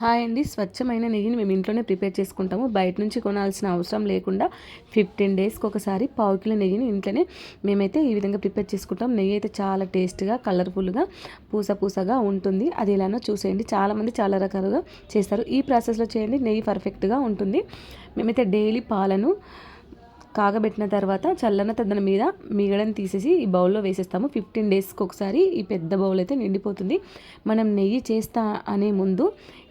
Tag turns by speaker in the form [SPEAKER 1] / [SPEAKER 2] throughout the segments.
[SPEAKER 1] Hi అండి. స్వచ్ఛమైన నెయ్యిని మేము ఇంట్లోనే ప్రిపేర్ చేసుకుంటాము. బయట నుంచి కొనాల్సిన అవసరం లేకుండా ఫిఫ్టీన్ డేస్కి ఒకసారి పావు కిలో నెయ్యిని ఇంట్లోనే మేమైతే ఈ విధంగా ప్రిపేర్ చేసుకుంటాం. నెయ్యి అయితే చాలా టేస్ట్గా కలర్ఫుల్గా పూస పూసగా ఉంటుంది. అది ఎలానో చూసేయండి. చాలామంది చాలా రకాలుగా చేస్తారు. ఈ ప్రాసెస్లో చేయండి. నెయ్యి పర్ఫెక్ట్గా ఉంటుంది. మేమైతే డైలీ పాలను కాగబెట్టిన తర్వాత చల్లన తద్దన మీద మిగడని తీసేసి ఈ బౌల్లో వేసేస్తాము. ఫిఫ్టీన్ డేస్కి ఒకసారి ఈ పెద్ద బౌల్ అయితే నిండిపోతుంది. మనం నెయ్యి చేస్తా అనే ముందు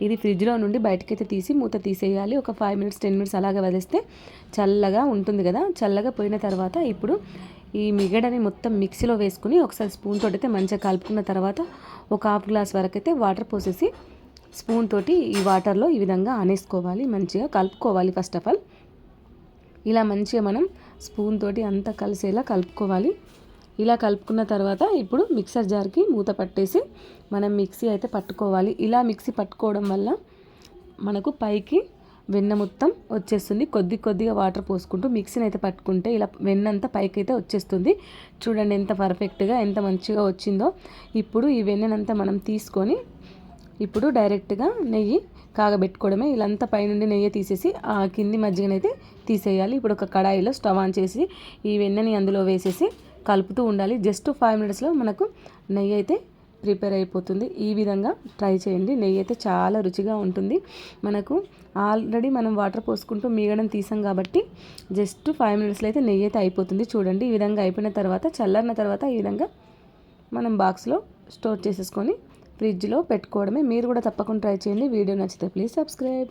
[SPEAKER 1] ఇది ఫ్రిడ్జ్లో నుండి బయటకైతే తీసి మూత తీసేయాలి. ఒక ఫైవ్ మినిట్స్ టెన్ మినిట్స్ అలాగే వదిలేస్తే చల్లగా ఉంటుంది కదా. చల్లగా పోయిన తర్వాత ఇప్పుడు ఈ మిగడని మొత్తం మిక్సీలో వేసుకుని ఒకసారి స్పూన్ తోటి అయితే మంచిగా కలుపుకున్న తర్వాత ఒక హాఫ్ గ్లాస్ వరకు అయితే వాటర్ పోసేసి స్పూన్ తోటి ఈ వాటర్లో ఈ విధంగా అనేసుకోవాలి మంచిగా కలుపుకోవాలి ఫస్ట్ ఆఫ్ ఆల్. ఇలా మంచిగా మనం స్పూన్ తోటి అంతా కలిసేలా కలుపుకోవాలి. ఇలా కలుపుకున్న తర్వాత ఇప్పుడు మిక్సర్ జార్కి మూత పట్టేసి మనం మిక్సీ అయితే పట్టుకోవాలి. ఇలా మిక్సీ పట్టుకోవడం వల్ల మనకు పైకి వెన్న మొత్తం వచ్చేస్తుంది. కొద్ది కొద్దిగా వాటర్ పోసుకుంటూ మిక్సీని అయితే పట్టుకుంటే ఇలా వెన్నంతా పైకి అయితే వచ్చేస్తుంది. చూడండి ఎంత పర్ఫెక్ట్గా ఎంత మంచిగా వచ్చిందో. ఇప్పుడు ఈ వెన్ననంతా మనం తీసుకొని ఇప్పుడు డైరెక్ట్గా నెయ్యి కాగబెట్టుకోవడమే. ఇలాంతా పైనుండి నెయ్యి తీసేసి ఆ కింది మజ్జిగనైతే తీసేయాలి. ఇప్పుడు ఒక కడాయిలో స్టవ్ ఆన్ చేసి ఈ వెన్నని అందులో వేసేసి కలుపుతూ ఉండాలి. జస్ట్ ఫైవ్ మినిట్స్లో మనకు నెయ్యి అయితే ప్రిపేర్ అయిపోతుంది. ఈ విధంగా ట్రై చేయండి. నెయ్యి అయితే చాలా రుచిగా ఉంటుంది. మనకు ఆల్రెడీ మనం వాటర్ పోసుకుంటూ మీగడం తీసాం కాబట్టి జస్ట్ ఫైవ్ మినిట్స్లో అయితే నెయ్యి అయితే అయిపోతుంది. చూడండి ఈ విధంగా అయిపోయిన తర్వాత చల్లారిన తర్వాత ఈ విధంగా మనం బాక్స్లో స్టోర్ చేసేసుకొని ఫ్రిడ్జ్లో పెట్టుకోవడమే. మీరు కూడా తప్పకుండా ట్రై చేయండి. వీడియో నచ్చితే ప్లీజ్ సబ్స్క్రైబ్.